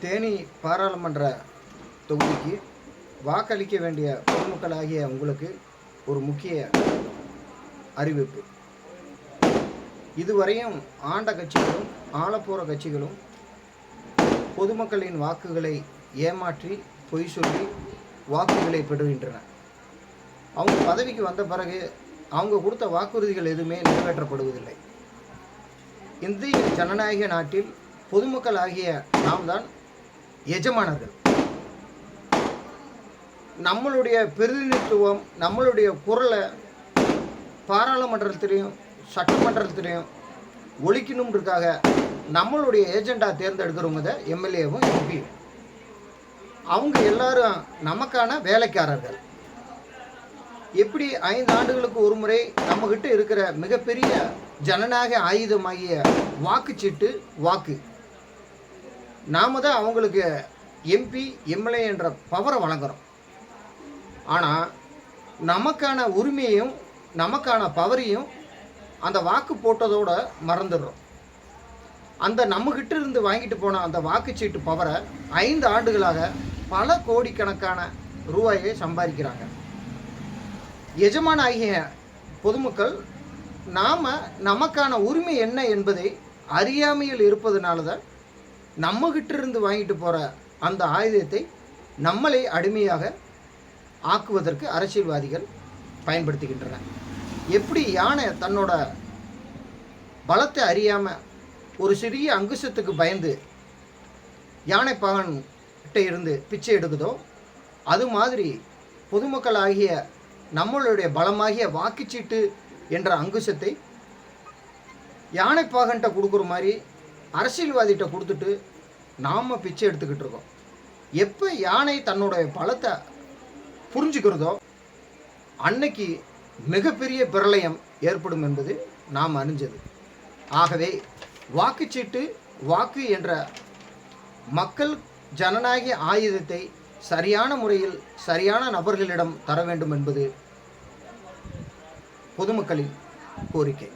தேனி பாராளுமன்ற தொகுதிக்கு வாக்களிக்க வேண்டிய பொதுமக்களாகிய உங்களுக்கு ஒரு முக்கிய அறிவிப்பு. இதுவரையும் ஆண்ட கட்சிகளும் ஆளப்போற கட்சிகளும் பொதுமக்களின் வாக்குகளை ஏமாற்றி பொய் சொல்லி வாக்குகளை பெறுகின்றன. அவங்க பதவிக்கு வந்த பிறகு அவங்க கொடுத்த வாக்குறுதிகள் எதுவுமே நிறைவேற்றப்படுவதில்லை. இந்திய ஜனநாயக நாட்டில் பொதுமக்கள் ஆகிய நாம் தான் எஜமானர்கள். நம்மளுடைய பிரதிநிதித்துவம் நம்மளுடைய குரலை பாராளுமன்றத்திலையும் சட்டமன்றத்திலையும் ஒழிக்கணுன்றதுக்காக நம்மளுடைய ஏஜெண்டா தேர்ந்தெடுக்கிறவங்க தான் எம்எல்ஏவும் எம்பியும் அவங்க எல்லாரும் நமக்கான வேலைக்காரர்கள். எப்படி ஐந்து ஆண்டுகளுக்கு ஒரு முறை நம்மக்கிட்ட இருக்கிற மிகப்பெரிய ஜனநாயக ஆயுதமாகிய வாக்குச்சீட்டு வாக்கு. நாம் தான் அவங்களுக்கு எம்பி எம்எல்ஏ என்ற பவரை வழங்குகிறோம் ஆனால் நமக்கான உரிமையையும் நமக்கான பவரையும் அந்த வாக்கு போட்டதோட மறந்துடுறோம். அந்த நம்மக்கிட்ட இருந்து வாங்கிட்டு போன அந்த வாக்குச்சீட்டு பவரை ஐந்து ஆண்டுகளாக பல கோடிக்கணக்கான ரூபாயை சம்பாதிக்கிறாங்க. எஜமான ஆகிய பொதுமக்கள் நாம் நமக்கான உரிமை என்ன என்பதை அறியாமையில் இருப்பதனால தான் நம்மகிட்ட இருந்து வாங்கிட்டு போகிற அந்த ஆயுதத்தை நம்மளை அடிமையாக ஆக்குவதற்கு அரசியல்வாதிகள் பயன்படுத்துகின்றன எப்படி யானை தன்னோட பலத்தை அறியாமல் ஒரு சிறிய அங்குசத்துக்கு பயந்து யானை கிட்ட இருந்து பிச்சை எடுக்குதோ அது மாதிரி பொதுமக்கள் ஆகிய நம்மளுடைய பலமாகிய வாக்குச்சீட்டு என்ற அங்குசத்தை யானைப்பாகன்ட்ட கொடுக்குற மாதிரி அரசியல்வாதிகிட்ட கொடுத்துட்டு நாம் பிச்சை எடுத்துக்கிட்டு இருக்கோம். எப்போ யானை தன்னுடைய பலத்தை புரிஞ்சுக்கிறதோ அன்னைக்கு மிகப்பெரிய பிரளயம் ஏற்படும் என்பது நாம் அறிஞ்சது. ஆகவே வாக்குச்சீட்டு வாக்கு என்ற மக்கள் ஜனநாயக ஆயுதத்தை சரியான முறையில் சரியான நபர்களிடம் தர வேண்டும் என்பது பொதுமக்களின் கோரிக்கை.